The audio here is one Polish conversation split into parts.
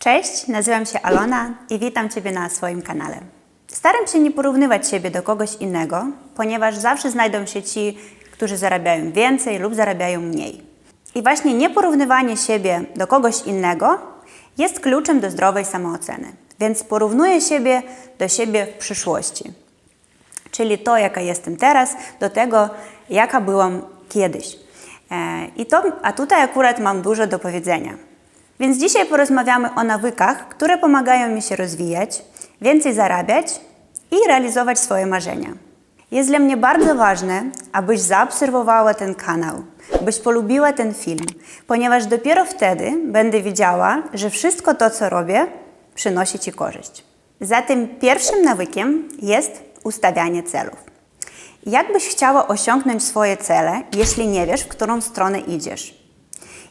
Cześć, nazywam się Alona i witam Ciebie na swoim kanale. Staram się nie porównywać siebie do kogoś innego, ponieważ zawsze znajdą się ci, którzy zarabiają więcej lub zarabiają mniej. I właśnie nieporównywanie siebie do kogoś innego jest kluczem do zdrowej samooceny. Więc porównuję siebie do siebie w przyszłości. Czyli to, jaka jestem teraz, do tego, jaka byłam kiedyś. E, I to, a tutaj akurat mam dużo do powiedzenia. Więc dzisiaj porozmawiamy o nawykach, które pomagają mi się rozwijać, więcej zarabiać i realizować swoje marzenia. Jest dla mnie bardzo ważne, abyś zaobserwowała ten kanał, byś polubiła ten film, ponieważ dopiero wtedy będę wiedziała, że wszystko to, co robię, przynosi Ci korzyść. Zatem pierwszym nawykiem jest ustawianie celów. Jak byś chciała osiągnąć swoje cele, jeśli nie wiesz, w którą stronę idziesz?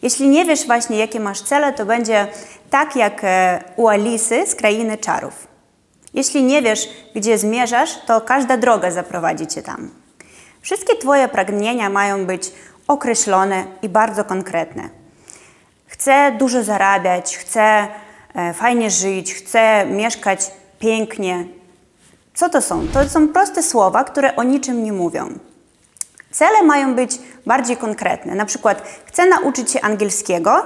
Jeśli nie wiesz właśnie, jakie masz cele, to będzie tak jak e, u Alisy z Krainy Czarów. Jeśli nie wiesz, gdzie zmierzasz, to każda droga zaprowadzi cię tam. Wszystkie Twoje pragnienia mają być określone i bardzo konkretne. Chcę dużo zarabiać, chcę e, fajnie żyć, chcę mieszkać pięknie. Co to są? To są proste słowa, które o niczym nie mówią. Cele mają być bardziej konkretne. Na przykład, chcę nauczyć się angielskiego,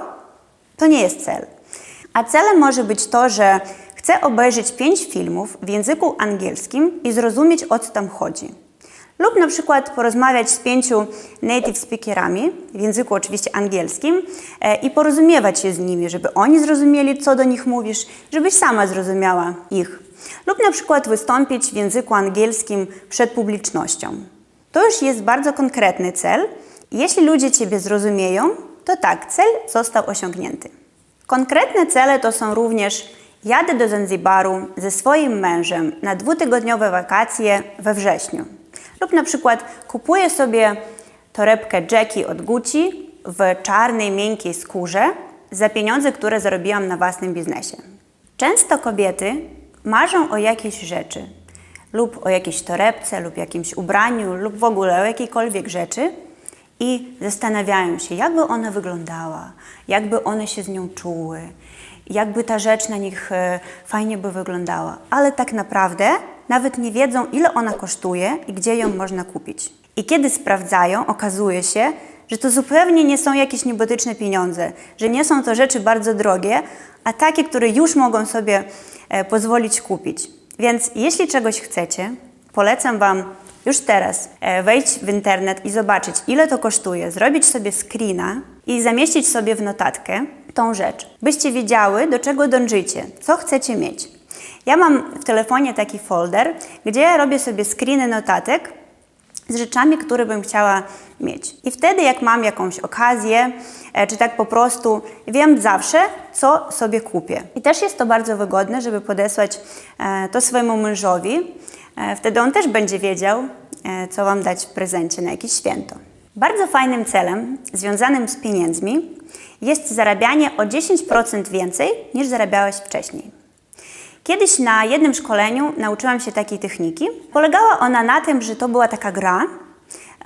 to nie jest cel. A celem może być to, że chcę obejrzeć pięć filmów w języku angielskim i zrozumieć, o co tam chodzi. Lub na przykład porozmawiać z pięciu native speakerami, w języku oczywiście angielskim, e, i porozumiewać się z nimi, żeby oni zrozumieli, co do nich mówisz, żebyś sama zrozumiała ich. Lub na przykład wystąpić w języku angielskim przed publicznością. To już jest bardzo konkretny cel. Jeśli ludzie Ciebie zrozumieją, to tak, cel został osiągnięty. Konkretne cele to są również jadę do Zanzibaru ze swoim mężem na dwutygodniowe wakacje we wrześniu. Lub na przykład kupuję sobie torebkę Jackie od Gucci w czarnej, miękkiej skórze za pieniądze, które zarobiłam na własnym biznesie. Często kobiety marzą o jakiejś rzeczy, lub o jakiejś torebce, lub jakimś ubraniu, lub w ogóle o jakiejkolwiek rzeczy i zastanawiają się, jakby ona wyglądała, jakby one się z nią czuły, jakby ta rzecz na nich e, fajnie by wyglądała. Ale tak naprawdę nawet nie wiedzą, ile ona kosztuje i gdzie ją można kupić. I kiedy sprawdzają, okazuje się, że to zupełnie nie są jakieś niebotyczne pieniądze, że nie są to rzeczy bardzo drogie, a takie, które już mogą sobie e, pozwolić kupić. Więc jeśli czegoś chcecie, polecam Wam już teraz e, wejść w internet i zobaczyć, ile to kosztuje, zrobić sobie screena i zamieścić sobie w notatkę tą rzecz, byście wiedziały, do czego dążycie, co chcecie mieć. Ja mam w telefonie taki folder, gdzie robię sobie screeny notatek z rzeczami, które bym chciała mieć. I wtedy, jak mam jakąś okazję, e, czy tak po prostu, wiem zawsze, co sobie kupię. I też jest to bardzo wygodne, żeby podesłać e, to swojemu mężowi. E, Wtedy on też będzie wiedział, e, co Wam dać w prezencie na jakieś święto. Bardzo fajnym celem związanym z pieniędzmi jest zarabianie o 10% więcej niż zarabiałeś wcześniej. Kiedyś na jednym szkoleniu nauczyłam się takiej techniki. Polegała ona na tym, że to była taka gra,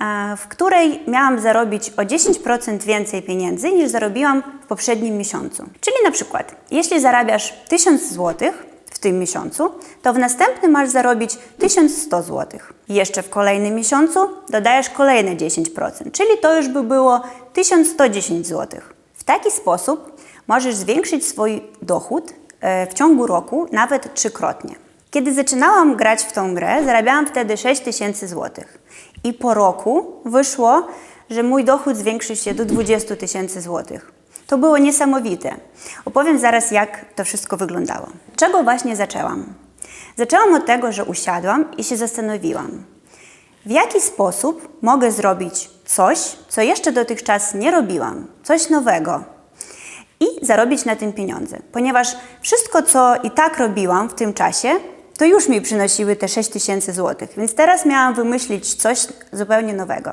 e, w której miałam zarobić o 10% więcej pieniędzy niż zarobiłam w poprzednim miesiącu. Czyli na przykład, jeśli zarabiasz 1000 zł w tym miesiącu, to w następnym masz zarobić 1100 zł. Jeszcze w kolejnym miesiącu dodajesz kolejne 10%, czyli to już by było 1110 zł. W taki sposób możesz zwiększyć swój dochód e, w ciągu roku nawet trzykrotnie. Kiedy zaczynałam grać w tą grę, zarabiałam wtedy 6000 zł. I po roku wyszło, że mój dochód zwiększy się do 20 tysięcy złotych. To było niesamowite. Opowiem zaraz, jak to wszystko wyglądało. Czego właśnie zaczęłam? Zaczęłam od tego, że usiadłam i się zastanowiłam, w jaki sposób mogę zrobić coś, co jeszcze dotychczas nie robiłam, coś nowego i zarobić na tym pieniądze. Ponieważ wszystko, co i tak robiłam w tym czasie, to już mi przynosiły te 6 tysięcy złotych, więc teraz miałam wymyślić coś zupełnie nowego.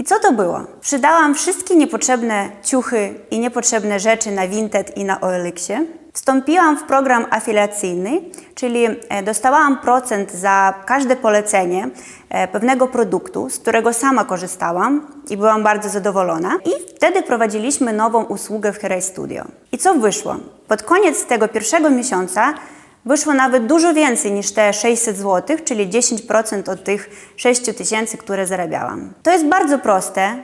I co to było? Przydałam wszystkie niepotrzebne ciuchy i niepotrzebne rzeczy na Vinted i na OLX-ie Wstąpiłam w program afiliacyjny, czyli e, dostawałam procent za każde polecenie e, pewnego produktu, z którego sama korzystałam i byłam bardzo zadowolona. I wtedy prowadziliśmy nową usługę w Hero Studio. I co wyszło? Pod koniec tego pierwszego miesiąca wyszło nawet dużo więcej niż te 600 zł, czyli 10% od tych 6 tysięcy, które zarabiałam. To jest bardzo proste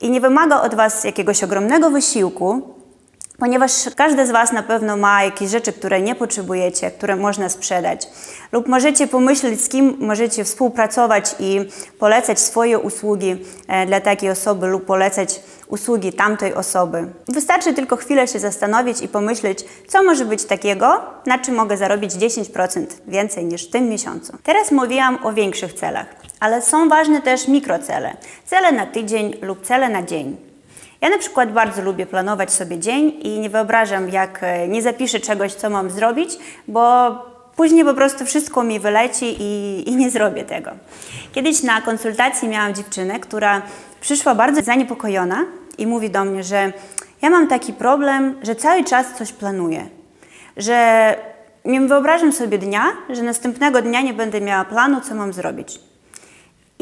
i nie wymaga od Was jakiegoś ogromnego wysiłku, ponieważ każdy z Was na pewno ma jakieś rzeczy, które nie potrzebujecie, które można sprzedać. Lub możecie pomyśleć, z kim możecie współpracować i polecać swoje usługi e, dla takiej osoby lub polecać usługi tamtej osoby. Wystarczy tylko chwilę się zastanowić i pomyśleć, co może być takiego, na czym mogę zarobić 10% więcej niż w tym miesiącu. Teraz mówiłam o większych celach, ale są ważne też mikrocele. Cele na tydzień lub cele na dzień. Ja na przykład bardzo lubię planować sobie dzień i nie wyobrażam, jak e, nie zapiszę czegoś, co mam zrobić, bo później po prostu wszystko mi wyleci i, i nie zrobię tego. Kiedyś na konsultacji miałam dziewczynę, która przyszła bardzo zaniepokojona i mówi do mnie, że ja mam taki problem, że cały czas coś planuję, że nie wyobrażam sobie dnia, że następnego dnia nie będę miała planu, co mam zrobić.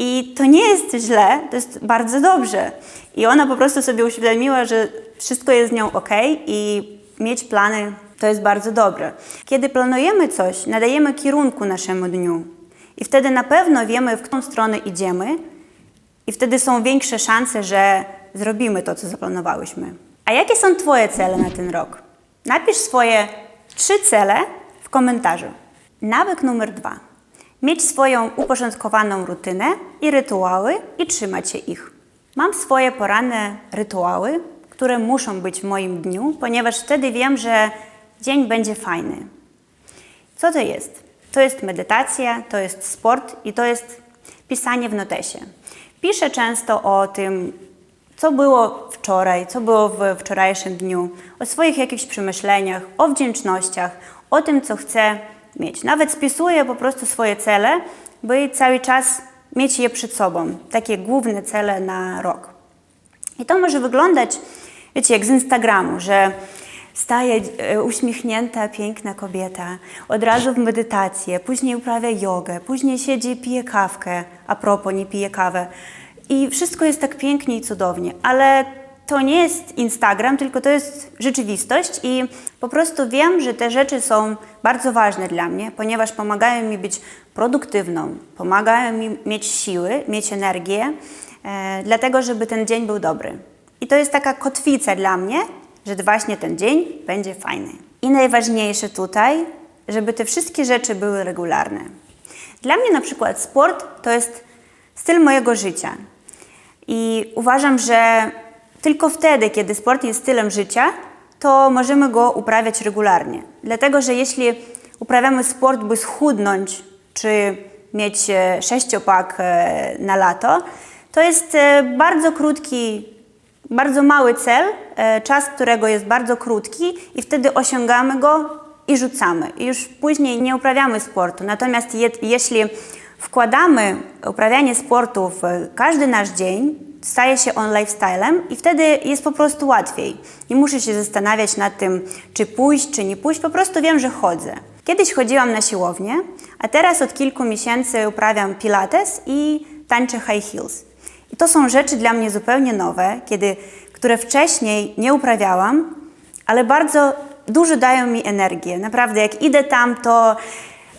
I to nie jest źle, to jest bardzo dobrze. I ona po prostu sobie uświadomiła, że wszystko jest z nią ok i mieć plany to jest bardzo dobre. Kiedy planujemy coś, nadajemy kierunku naszemu dniu. I wtedy na pewno wiemy, w którą stronę idziemy, i wtedy są większe szanse, że zrobimy to, co zaplanowałyśmy. A jakie są Twoje cele na ten rok? Napisz swoje trzy cele w komentarzu. Nawyk numer dwa. Mieć swoją uporządkowaną rutynę i rytuały i trzymać się ich. Mam swoje poranne rytuały, które muszą być w moim dniu, ponieważ wtedy wiem, że dzień będzie fajny. Co to jest? To jest medytacja, to jest sport i to jest pisanie w notesie. Piszę często o tym, co było wczoraj, co było w wczorajszym dniu, o swoich jakichś przemyśleniach, o wdzięcznościach, o tym, co chcę mieć. Nawet spisuję po prostu swoje cele, by cały czas mieć je przed sobą, takie główne cele na rok. I to może wyglądać, wiecie, jak z Instagramu, że staje e, uśmiechnięta, piękna kobieta, od razu w medytację, później uprawia jogę, później siedzi, pije kawkę, a propos, nie pije kawę. I wszystko jest tak pięknie i cudownie, ale to nie jest Instagram, tylko to jest rzeczywistość i po prostu wiem, że te rzeczy są bardzo ważne dla mnie, ponieważ pomagają mi być produktywną, pomagają mi mieć siły, mieć energię, e, dlatego żeby ten dzień był dobry. I to jest taka kotwica dla mnie, że właśnie ten dzień będzie fajny. I najważniejsze tutaj, żeby te wszystkie rzeczy były regularne. Dla mnie na przykład sport to jest styl mojego życia. I uważam, że tylko wtedy, kiedy sport jest stylem życia, to możemy go uprawiać regularnie. Dlatego, że jeśli uprawiamy sport, by schudnąć, czy mieć e, sześciopak e, na lato, to jest e, bardzo krótki, bardzo mały cel, czas którego jest bardzo krótki i wtedy osiągamy go i rzucamy. I już później nie uprawiamy sportu. Natomiast je, jeśli wkładamy uprawianie sportu w każdy nasz dzień, staje się on lifestylem i wtedy jest po prostu łatwiej. Nie muszę się zastanawiać nad tym, czy pójść, czy nie pójść, po prostu wiem, że chodzę. Kiedyś chodziłam na siłownię, a teraz od kilku miesięcy uprawiam pilates i tańczę high heels. I to są rzeczy dla mnie zupełnie nowe, kiedy, które wcześniej nie uprawiałam, ale bardzo dużo dają mi energię. Naprawdę, jak idę tam, to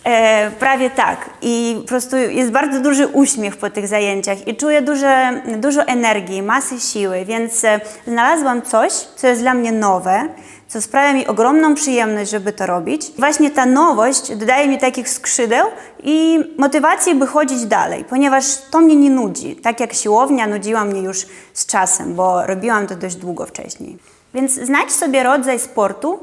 E, prawie tak. I po prostu jest bardzo duży uśmiech po tych zajęciach i czuję duże, dużo energii, masy siły, więc e, znalazłam coś, co jest dla mnie nowe, co sprawia mi ogromną przyjemność, żeby to robić. Właśnie ta nowość dodaje mi takich skrzydeł i motywacji, by chodzić dalej, ponieważ to mnie nie nudzi. Tak jak siłownia nudziła mnie już z czasem, bo robiłam to dość długo wcześniej. Więc znajdź sobie rodzaj sportu,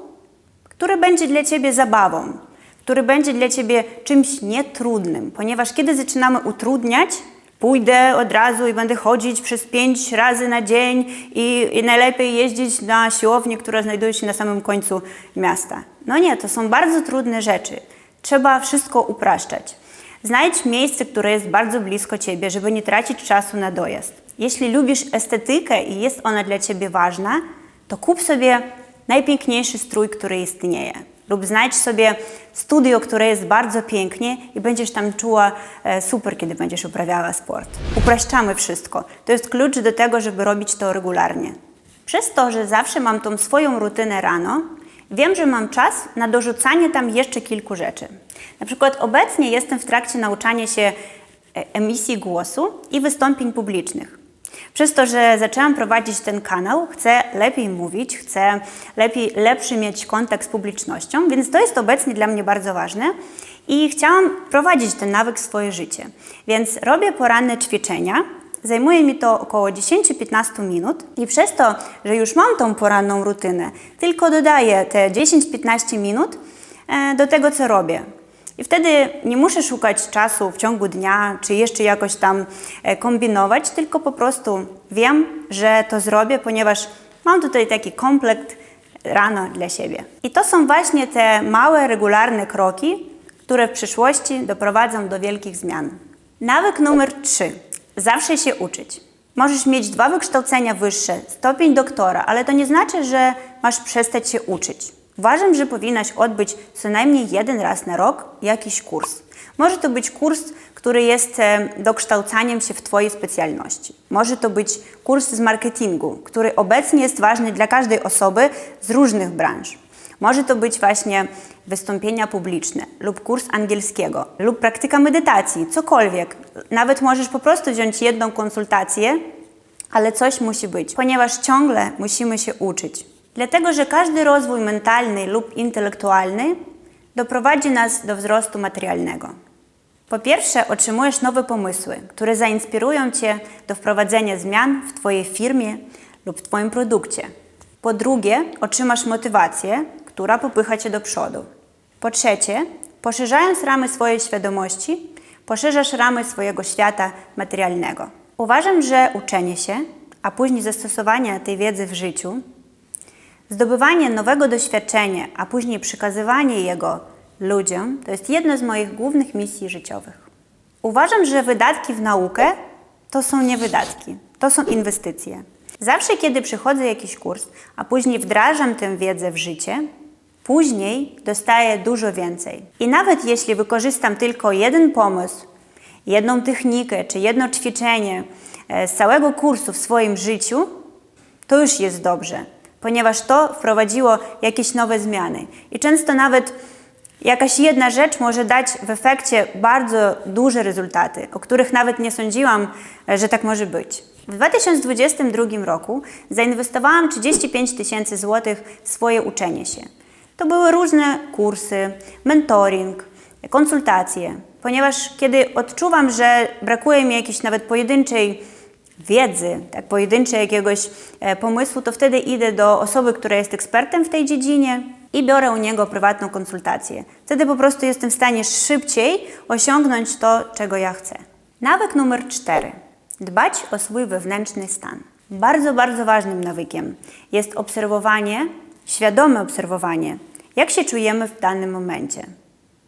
który będzie dla Ciebie zabawą, który będzie dla Ciebie czymś nietrudnym, ponieważ kiedy zaczynamy utrudniać, pójdę od razu i będę chodzić przez pięć razy na dzień i, i, najlepiej jeździć na siłownię, która znajduje się na samym końcu miasta. No nie, to są bardzo trudne rzeczy. Trzeba wszystko upraszczać. Znajdź miejsce, które jest bardzo blisko Ciebie, żeby nie tracić czasu na dojazd. Jeśli lubisz estetykę i jest ona dla Ciebie ważna, to kup sobie najpiękniejszy strój, który istnieje. Lub znajdź sobie studio, które jest bardzo pięknie i będziesz tam czuła e, super, kiedy będziesz uprawiała sport. Upraszczamy wszystko. To jest klucz do tego, żeby robić to regularnie. Przez to, że zawsze mam tą swoją rutynę rano, wiem, że mam czas na dorzucanie tam jeszcze kilku rzeczy. Na przykład obecnie jestem w trakcie nauczania się e, emisji głosu i wystąpień publicznych. Przez to, że zaczęłam prowadzić ten kanał, chcę lepiej mówić, chcę lepiej, lepszy mieć kontakt z publicznością, więc to jest obecnie dla mnie bardzo ważne i chciałam prowadzić ten nawyk w swoje życie. Więc robię poranne ćwiczenia, Zajmuje mi to około 10-15 minut i przez to, że już mam tą poranną rutynę, tylko dodaję te 10-15 minut e, do tego, co robię. I wtedy nie muszę szukać czasu w ciągu dnia, czy jeszcze jakoś tam e, kombinować, tylko po prostu wiem, że to zrobię, ponieważ mam tutaj taki komplekt rano dla siebie. I to są właśnie te małe, regularne kroki, które w przyszłości doprowadzą do wielkich zmian. Nawyk numer 3. Zawsze się uczyć. Możesz mieć dwa wykształcenia wyższe, stopień doktora, ale to nie znaczy, że masz przestać się uczyć. Uważam, że powinnaś odbyć co najmniej jeden raz na rok jakiś kurs. Może to być kurs, który jest e, dokształcaniem się w Twojej specjalności. Może to być kurs z marketingu, który obecnie jest ważny dla każdej osoby z różnych branż. Może to być właśnie wystąpienia publiczne lub kurs angielskiego lub praktyka medytacji, cokolwiek. Nawet możesz po prostu wziąć jedną konsultację, ale coś musi być, ponieważ ciągle musimy się uczyć. Dlatego, że każdy rozwój mentalny lub intelektualny doprowadzi nas do wzrostu materialnego. Po pierwsze, otrzymujesz nowe pomysły, które zainspirują Cię do wprowadzenia zmian w Twojej firmie lub w Twoim produkcie. Po drugie, otrzymasz motywację, która popycha Cię do przodu. Po trzecie, poszerzając ramy swojej świadomości, poszerzasz ramy swojego świata materialnego. Uważam, że uczenie się, a później zastosowanie tej wiedzy w życiu, zdobywanie nowego doświadczenia, a później przekazywanie jego ludziom, to jest jedna z moich głównych misji życiowych. Uważam, że wydatki w naukę to są nie wydatki, to są inwestycje. Zawsze, kiedy przychodzę jakiś kurs, a później wdrażam tę wiedzę w życie, później dostaję dużo więcej. I nawet jeśli wykorzystam tylko jeden pomysł, jedną technikę czy jedno ćwiczenie e, z całego kursu w swoim życiu, to już jest dobrze, ponieważ to wprowadziło jakieś nowe zmiany. I często nawet jakaś jedna rzecz może dać w efekcie bardzo duże rezultaty, o których nawet nie sądziłam, że tak może być. W 2022 roku zainwestowałam 35 tysięcy złotych w swoje uczenie się. To były różne kursy, mentoring, konsultacje, ponieważ kiedy odczuwam, że brakuje mi jakiejś nawet pojedynczej wiedzy, tak pojedynczej jakiegoś e, pomysłu, to wtedy idę do osoby, która jest ekspertem w tej dziedzinie i biorę u niego prywatną konsultację. Wtedy po prostu jestem w stanie szybciej osiągnąć to, czego ja chcę. Nawyk numer cztery. Dbać o swój wewnętrzny stan. Bardzo, bardzo ważnym nawykiem jest obserwowanie, świadome obserwowanie, jak się czujemy w danym momencie.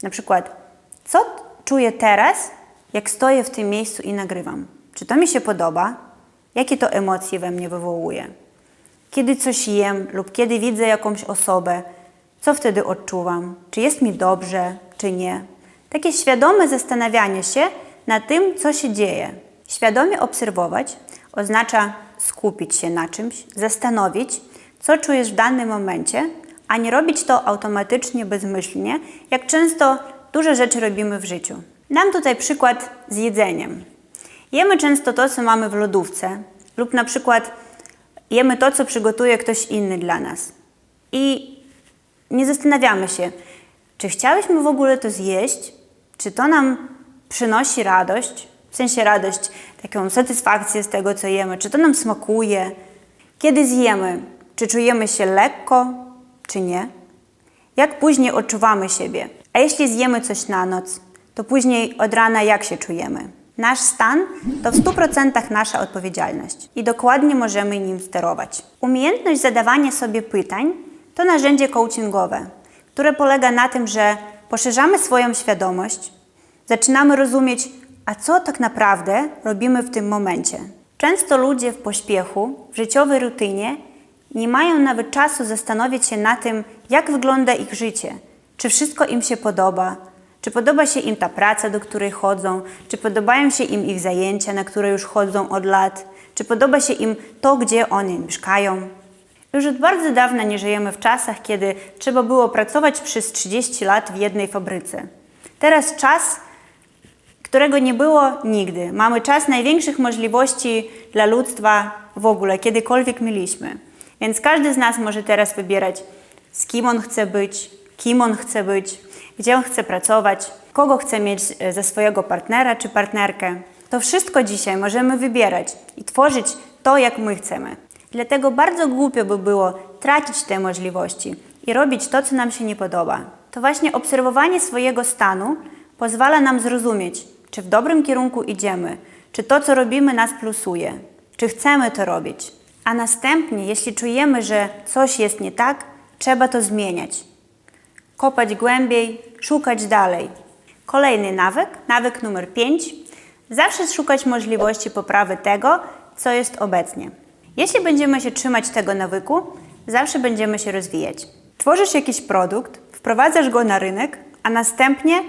Na przykład, co czuję teraz, jak stoję w tym miejscu i nagrywam? Czy to mi się podoba? Jakie to emocje we mnie wywołuje? Kiedy coś jem lub kiedy widzę jakąś osobę, co wtedy odczuwam? Czy jest mi dobrze, czy nie? Takie świadome zastanawianie się nad tym, co się dzieje. Świadomie obserwować oznacza skupić się na czymś, zastanowić, co czujesz w danym momencie, a nie robić to automatycznie, bezmyślnie, jak często duże rzeczy robimy w życiu. Dam tutaj przykład z jedzeniem. Jemy często to, co mamy w lodówce, lub na przykład jemy to, co przygotuje ktoś inny dla nas. I nie zastanawiamy się, czy chciałyśmy w ogóle to zjeść, czy to nam przynosi radość, w sensie radość, taką satysfakcję z tego, co jemy, czy to nam smakuje. Kiedy zjemy, czy czujemy się lekko, czy nie? Jak później odczuwamy siebie? A jeśli zjemy coś na noc, to później od rana jak się czujemy? Nasz stan to w 100% nasza odpowiedzialność i dokładnie możemy nim sterować. Umiejętność zadawania sobie pytań to narzędzie coachingowe, które polega na tym, że poszerzamy swoją świadomość, zaczynamy rozumieć, a co tak naprawdę robimy w tym momencie. Często ludzie w pośpiechu, w życiowej rutynie nie mają nawet czasu zastanowić się na tym, jak wygląda ich życie, Czy wszystko im się podoba? Czy podoba się im ta praca, do której chodzą? Czy podobają się im ich zajęcia, na które już chodzą od lat? Czy podoba się im to, gdzie oni mieszkają? Już od bardzo dawna nie żyjemy w czasach, kiedy trzeba było pracować przez 30 lat w jednej fabryce. Teraz czas, którego nie było nigdy. Mamy czas największych możliwości dla ludztwa w ogóle, kiedykolwiek mieliśmy. Więc każdy z nas może teraz wybierać, z kim on chce być, kim on chce być, gdzie on chce pracować, kogo chce mieć e, za swojego partnera czy partnerkę. To wszystko dzisiaj możemy wybierać i tworzyć to, jak my chcemy. Dlatego bardzo głupio by było tracić te możliwości i robić to, co nam się nie podoba. To właśnie obserwowanie swojego stanu pozwala nam zrozumieć, czy w dobrym kierunku idziemy, czy to, co robimy, nas plusuje, czy chcemy to robić. A następnie, jeśli czujemy, że coś jest nie tak, trzeba to zmieniać. Kopać głębiej, szukać dalej. Kolejny nawyk, nawyk numer 5. Zawsze szukać możliwości poprawy tego, co jest obecnie. Jeśli będziemy się trzymać tego nawyku, zawsze będziemy się rozwijać. Tworzysz jakiś produkt, wprowadzasz go na rynek, a następnie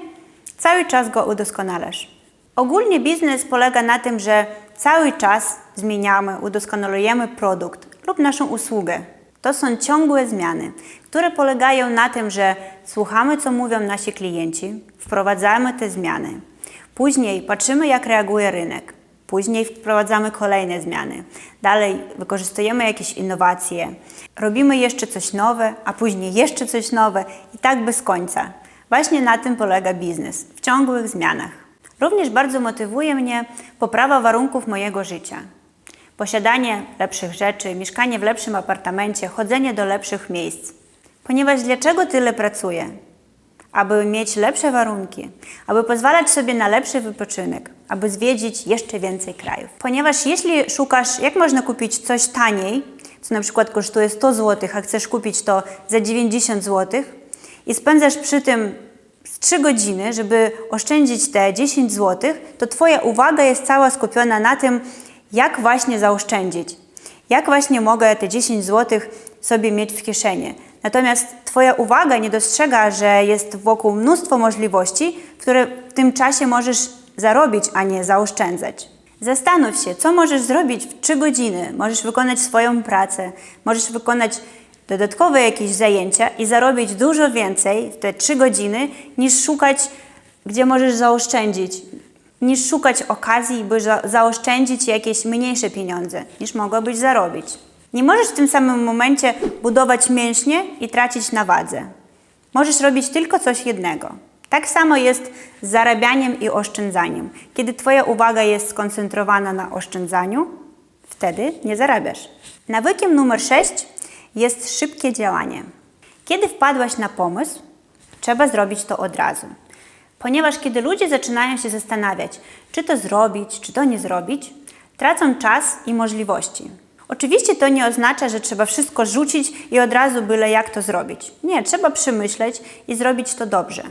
cały czas go udoskonalasz. Ogólnie biznes polega na tym, że cały czas zmieniamy, udoskonalujemy produkt lub naszą usługę. To są ciągłe zmiany, które polegają na tym, że słuchamy, co mówią nasi klienci, wprowadzamy te zmiany. Później patrzymy, jak reaguje rynek. Później wprowadzamy kolejne zmiany. Dalej wykorzystujemy jakieś innowacje. Robimy jeszcze coś nowe, a później jeszcze coś nowe i tak bez końca. Właśnie na tym polega biznes w ciągłych zmianach. Również bardzo motywuje mnie poprawa warunków mojego życia. Posiadanie lepszych rzeczy, mieszkanie w lepszym apartamencie, chodzenie do lepszych miejsc. Ponieważ dlaczego tyle pracuję? Aby mieć lepsze warunki, aby pozwalać sobie na lepszy wypoczynek, aby zwiedzić jeszcze więcej krajów. Ponieważ jeśli szukasz, jak można kupić coś taniej, co na przykład kosztuje 100 zł, a chcesz kupić to za 90 zł i spędzasz przy tym z 3 godziny, żeby oszczędzić te 10 zł, to Twoja uwaga jest cała skupiona na tym, jak właśnie zaoszczędzić. Jak właśnie mogę te 10 zł sobie mieć w kieszeni. Natomiast Twoja uwaga nie dostrzega, że jest wokół mnóstwo możliwości, które w tym czasie możesz zarobić, a nie zaoszczędzać. Zastanów się, co możesz zrobić w 3 godziny. Możesz wykonać swoją pracę, możesz wykonać dodatkowe jakieś zajęcia i zarobić dużo więcej w te 3 godziny, niż szukać, gdzie możesz zaoszczędzić, niż szukać okazji, by za zaoszczędzić jakieś mniejsze pieniądze, niż mogłabyś zarobić. Nie możesz w tym samym momencie budować mięśnie i tracić na wadze. Możesz robić tylko coś jednego. Tak samo jest z zarabianiem i oszczędzaniem. Kiedy Twoja uwaga jest skoncentrowana na oszczędzaniu, wtedy nie zarabiasz. Nawykiem numer 6 jest szybkie działanie. Kiedy wpadłaś na pomysł, trzeba zrobić to od razu. Ponieważ kiedy ludzie zaczynają się zastanawiać, czy to zrobić, czy to nie zrobić, tracą czas i możliwości. Oczywiście to nie oznacza, że trzeba wszystko rzucić i od razu byle jak to zrobić. Nie, trzeba przemyśleć i zrobić to dobrze.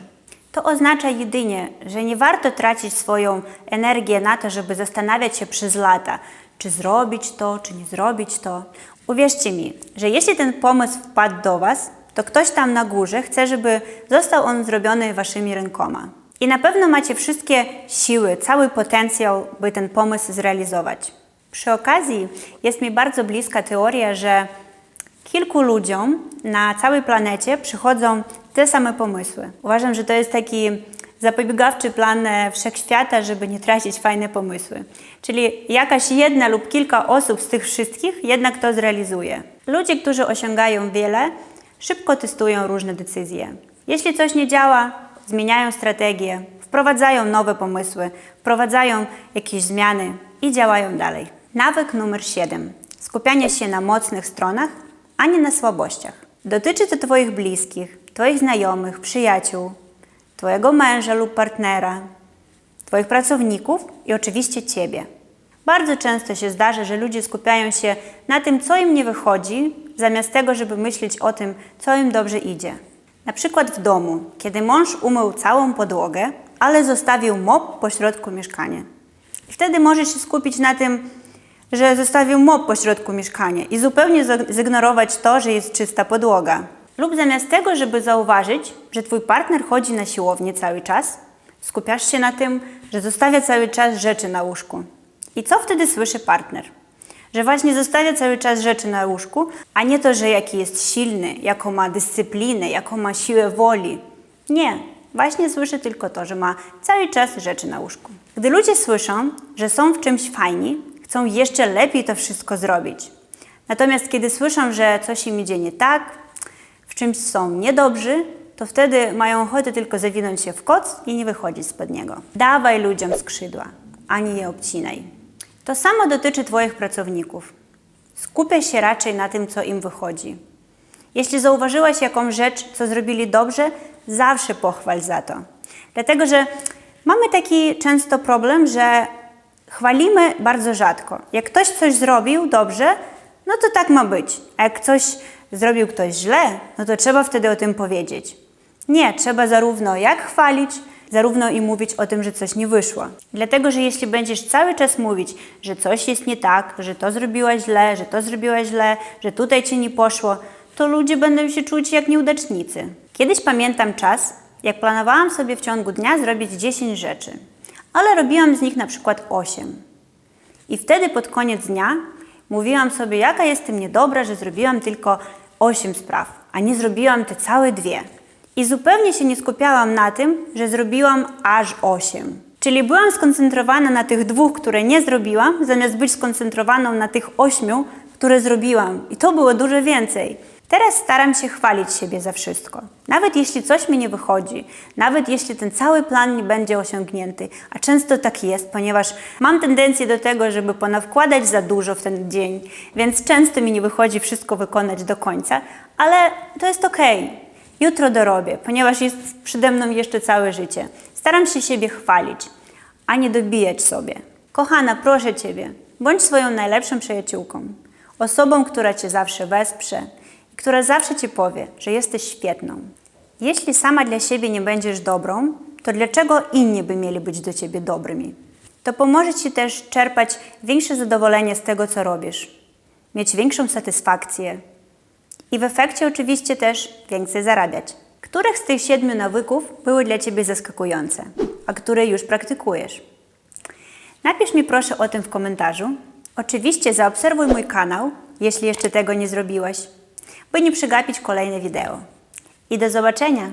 To oznacza jedynie, że nie warto tracić swoją energię na to, żeby zastanawiać się przez lata, czy zrobić to, czy nie zrobić to. Uwierzcie mi, że jeśli ten pomysł wpadł do Was, to ktoś tam na górze chce, żeby został on zrobiony Waszymi rękoma. I na pewno macie wszystkie siły, cały potencjał, by ten pomysł zrealizować. Przy okazji jest mi bardzo bliska teoria, że kilku ludziom na całej planecie przychodzą te same pomysły. Uważam, że to jest taki zapobiegawczy plan e, wszechświata, żeby nie tracić fajne pomysły. Czyli jakaś jedna lub kilka osób z tych wszystkich jednak to zrealizuje. Ludzie, którzy osiągają wiele, szybko testują różne decyzje. Jeśli coś nie działa, zmieniają strategię, wprowadzają nowe pomysły, wprowadzają jakieś zmiany i działają dalej. Nawyk numer 7. Skupianie się na mocnych stronach, a nie na słabościach. Dotyczy to Twoich bliskich, Twoich znajomych, przyjaciół, Twojego męża lub partnera, Twoich pracowników i oczywiście Ciebie. Bardzo często się zdarza, że ludzie skupiają się na tym, co im nie wychodzi, zamiast tego, żeby myśleć o tym, co im dobrze idzie. Na przykład w domu, kiedy mąż umył całą podłogę, ale zostawił mop pośrodku mieszkania. I wtedy możesz się skupić na tym, że zostawił mop pośrodku mieszkania i zupełnie zignorować to, że jest czysta podłoga. Lub zamiast tego, żeby zauważyć, że twój partner chodzi na siłownię cały czas, skupiasz się na tym, że zostawia cały czas rzeczy na łóżku. I co wtedy słyszy partner? Że właśnie zostawia cały czas rzeczy na łóżku, a nie to, że jaki jest silny, jaką ma dyscyplinę, jaką ma siłę woli. Nie, właśnie słyszy tylko to, że ma cały czas rzeczy na łóżku. Gdy ludzie słyszą, że są w czymś fajni, chcą jeszcze lepiej to wszystko zrobić. Natomiast kiedy słyszą, że coś im idzie nie tak, w czymś są niedobrzy, to wtedy mają ochotę tylko zawinąć się w koc i nie wychodzić spod niego. Dawaj ludziom skrzydła, ani je obcinaj. To samo dotyczy Twoich pracowników. Skupiaj się raczej na tym, co im wychodzi. Jeśli zauważyłaś jakąś rzecz, co zrobili dobrze, zawsze pochwal za to. Dlatego, że mamy taki często problem, że chwalimy bardzo rzadko. Jak ktoś coś zrobił dobrze, no to tak ma być. A jak coś zrobił ktoś źle, no to trzeba wtedy o tym powiedzieć. Nie, trzeba zarówno jak chwalić, zarówno i mówić o tym, że coś nie wyszło. Dlatego, że jeśli będziesz cały czas mówić, że coś jest nie tak, że to zrobiłaś źle, że to zrobiłaś źle, że tutaj ci nie poszło, to ludzie będą się czuć jak nieudacznicy. Kiedyś pamiętam czas, jak planowałam sobie w ciągu dnia zrobić 10 rzeczy, ale robiłam z nich na przykład 8. I wtedy pod koniec dnia mówiłam sobie, jaka jestem niedobra, że zrobiłam tylko 8 spraw, a nie zrobiłam te całe dwie. I zupełnie się nie skupiałam na tym, że zrobiłam aż 8. Czyli byłam skoncentrowana na tych dwóch, które nie zrobiłam, zamiast być skoncentrowaną na tych ośmiu, które zrobiłam. I to było dużo więcej. Teraz staram się chwalić siebie za wszystko. Nawet jeśli coś mi nie wychodzi, nawet jeśli ten cały plan nie będzie osiągnięty, a często tak jest, ponieważ mam tendencję do tego, żeby ponawkładać za dużo w ten dzień, więc często mi nie wychodzi wszystko wykonać do końca, ale to jest okej. Jutro dorobię, ponieważ jest przede mną jeszcze całe życie. Staram się siebie chwalić, a nie dobijać sobie. Kochana, proszę Ciebie, bądź swoją najlepszą przyjaciółką, osobą, która Cię zawsze wesprze i która zawsze Ci powie, że jesteś świetną. Jeśli sama dla siebie nie będziesz dobrą, to dlaczego inni by mieli być do Ciebie dobrymi? To pomoże Ci też czerpać większe zadowolenie z tego, co robisz, mieć większą satysfakcję, i w efekcie oczywiście też więcej zarabiać. Których z tych siedmiu nawyków były dla Ciebie zaskakujące, a które już praktykujesz? Napisz mi proszę o tym w komentarzu. Oczywiście zaobserwuj mój kanał, jeśli jeszcze tego nie zrobiłaś, by nie przegapić kolejne wideo. I do zobaczenia!